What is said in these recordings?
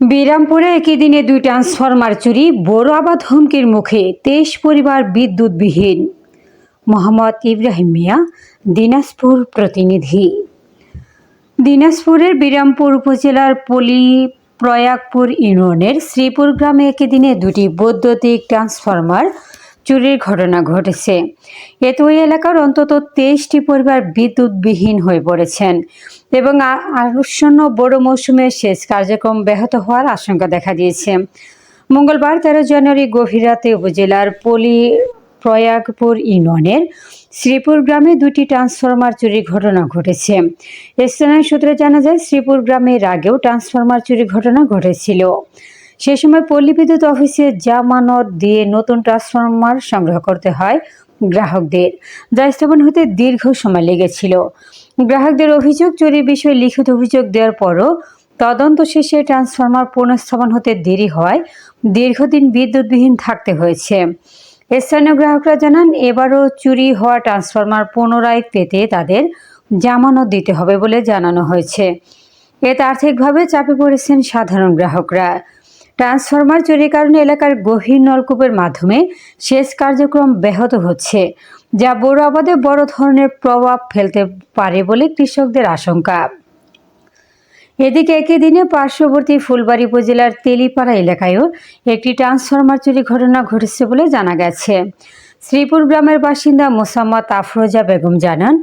বিরামপুরে একই দিনে দুই ট্রান্সফরমার চুরি, বড় আবাদ হুমকির মুখে তেইশ পরিবার বিদ্যুৎবিহীন। মোহাম্মদ ইব্রাহিম মিয়া, দিনাজপুর প্রতিনিধি। দিনাজপুরের বিরামপুর উপজেলার পলি প্রয়াগপুর ইউনিয়নের শ্রীপুর গ্রামে একই দিনে দুটি বৈদ্যুতিক ট্রান্সফরমার চুরির ঘটনা ঘটেছে। এতে ওই এলাকার অন্তত তেইশটি পরিবার বিদ্যুৎবিহীন হয়ে পড়েছেন এবং আসন্ন বড় মৌসুমে সেচ কার্যক্রম ব্যাহত হওয়ার আশঙ্কা দেখা দিয়েছে। মঙ্গলবার তেরো জানুয়ারি গভীর রাতে উপজেলার পলি প্রয়াগপুর ইউনিয়নের শ্রীপুর গ্রামে দুটি ট্রান্সফরমার চুরির ঘটনা ঘটেছে। স্থানীয় সূত্রে জানা যায়, শ্রীপুর গ্রামের আগেও ট্রান্সফরমার চুরির ঘটনা ঘটেছিল। সে সময় পল্লী বিদ্যুৎ অফিসে জামানত দিয়ে নতুন ট্রান্সফরমার সংগ্রহ করতে হয় গ্রাহকদের। যা স্থাপন হতে দীর্ঘ সময় লেগেছিল। গ্রাহকদের অভিযোগ, চুরির বিষয়ে লিখিত অভিযোগ দেওয়ার পরও তদন্ত শেষে ট্রান্সফরমার পুনঃস্থাপন হতে দেরি হওয়ায় দীর্ঘদিন বিদ্যুৎবিহীন থাকতে হয়েছে। স্থানীয় গ্রাহকরা জানান, এবারও চুরি হওয়া ট্রান্সফরমার পুনরায় পেতে তাদের জামানত দিতে হবে বলে জানানো হয়েছে। এতে আর্থিকভাবে চাপে পড়েছেন সাধারণ গ্রাহকরা। ট্রান্সফরমার চুরির কারণে এলাকার গভীর নলকূপের মাধ্যমে সেচ কার্যক্রম ব্যাহত হচ্ছে, যা বড় আবাদে বড় ধরনের প্রভাব ফেলতে পারে বলে কৃষকদের আশঙ্কা। এদিকে একই দিনে পার্শ্ববর্তী ফুলবাড়ি উপজেলার তেলিপাড়া এলাকায়ও একটি ট্রান্সফরমার চুরি ঘটনা ঘটেছে বলে জানা গেছে। শ্রীপুর গ্রামের বাসিন্দা মোসাম্মদ আফরোজা বেগম জানান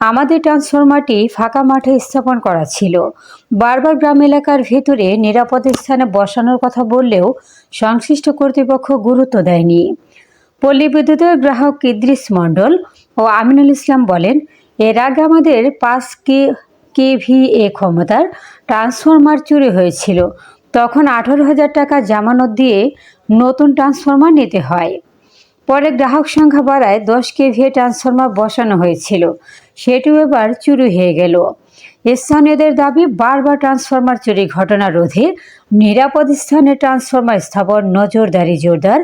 আমাদের ট্রান্সফরমারটি ফাঁকা মাঠে স্থাপন করা ছিল। বারবার গ্রাম এলাকার ভেতরে নিরাপদ স্থানে বসানোর কথা বললেও সংশ্লিষ্ট কর্তৃপক্ষ গুরুত্ব দেয়নি। পল্লী বিদ্যুতের গ্রাহক ইদ্রিস মণ্ডল ও আমিনুল ইসলাম বলেন, এর আগে আমাদের পাঁচ কে, কেভিএ ক্ষমতার ট্রান্সফরমার চুরি হয়েছিল। তখন আঠারো হাজার টাকা জামানত দিয়ে নতুন ট্রান্সফরমার নিতে হয়। পরে গ্রাহক সংখ্যা বাড়ায় দশ কেভিএ ট্রান্সফরমার বসানো হয়েছিল। সেটিও এবার চুরি হয়ে গেল। স্থানীয়দের দাবি, বারবার ট্রান্সফরমার চুরি ঘটনা রোধে নিরাপদ স্থানে ট্রান্সফরমার স্থাপন নজরদারি জোরদার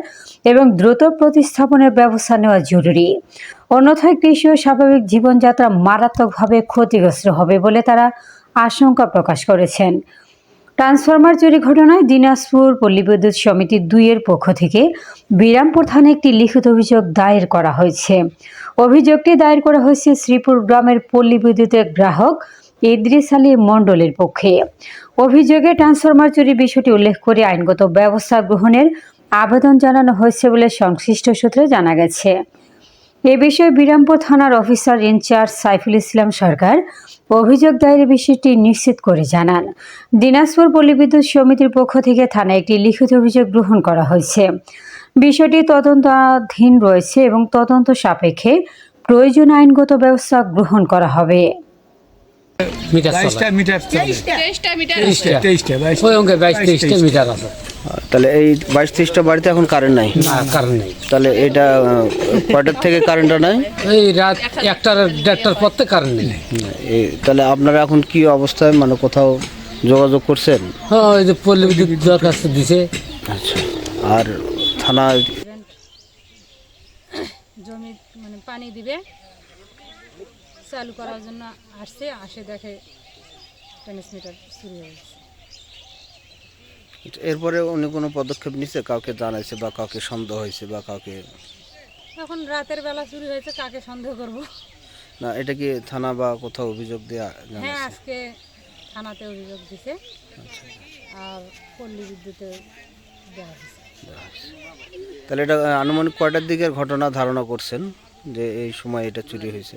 এবং দ্রুত প্রতিস্থাপনের ব্যবস্থা নেওয়া জরুরি। অন্যথায় কৃষি ও স্বাভাবিক জীবনযাত্রা মারাত্মকভাবে ক্ষতিগ্রস্ত হবে বলে তারা আশঙ্কা প্রকাশ করেছেন। ট্রান্সফরমার চুরি ঘটনায় দিনাজপুর পল্লী বিদ্যুৎ সমিতি দুইয়ের পক্ষ থেকে বিরামপুর থানায় একটি লিখিত অভিযোগ দায়ের করা হয়েছে। অভিযোগটি দায়ের করা হয়েছে শ্রীপুর গ্রামের পল্লী বিদ্যুতের গ্রাহক ইদ্রিস আলী মণ্ডলের পক্ষে। অভিযোগে ট্রান্সফরমার চুরির বিষয়টি উল্লেখ করে আইনগত ব্যবস্থা গ্রহণের আবেদন জানানো হয়েছে বলে সংশ্লিষ্ট সূত্রে জানা গেছে। এ বিষয়ে বিরামপুর থানার officer in charge Saiful Islam Sarkar অভিযোগ দায়ের বিষয়টি নিশ্চিত করে জানান। দিনাজপুর পল্লী বিদ্যুৎ সমিতির পক্ষ থেকে থানায় একটি লিখিত অভিযোগ গ্রহণ করা হয়েছে। বিষয়টি তদন্তাধীন রয়েছে এবং তদন্ত সাপেক্ষে প্রয়োজন আইনগত ব্যবস্থা গ্রহণ করা হবে। মিটার বাইশটা মিটার তেইশটা। মিটার তেইশটা। তেইশটা বাইশ ওই অঙ্কে বাইশ তেইশটা মিটার আছে। তাহলে এই বাইশ তেইশটা বাড়িতে এখন কারেন্ট নাই? না কারণ নেই। তাহলে এটা কয়টার থেকে কারেন্টটা নাই? এই রাত একটার দেড়টার পর থেকে কারণ নেই। এই তাহলে আপনারা এখন কি অবস্থায় মানে কোথাও যোগাযোগ করছেন? হ্যাঁ ওই যে পল্লী বিদ্যুৎ দরখাস্ত দিছে। আচ্ছা আর থানা জমি মানে পানি দিবে। চালু করার জন্য আসছে আসে দেখে ট্রান্সমিটার শুরু হয়ে গেছে। এরপরে উনি কোনো পদক্ষেপ নিছে কাউকে জানাইছে বা কাউকে সন্দেহ হয়েছে বা কাউকে? এখন রাতের বেলা শুরু হয়েছে কাকে সন্দেহ করব? না এটা কি থানা বা কোথাও অভিযোগ দেওয়া হ্যাঁ আজকে থানাতে অভিযোগ দিছে। আর পল্লী বিদ্যুতে দেওয়া হয়েছে। তাহলে এটা আনুমানিক কয়টার দিকের ঘটনা ধারণা করছেন যে এই সময় এটা চুরি হয়েছে?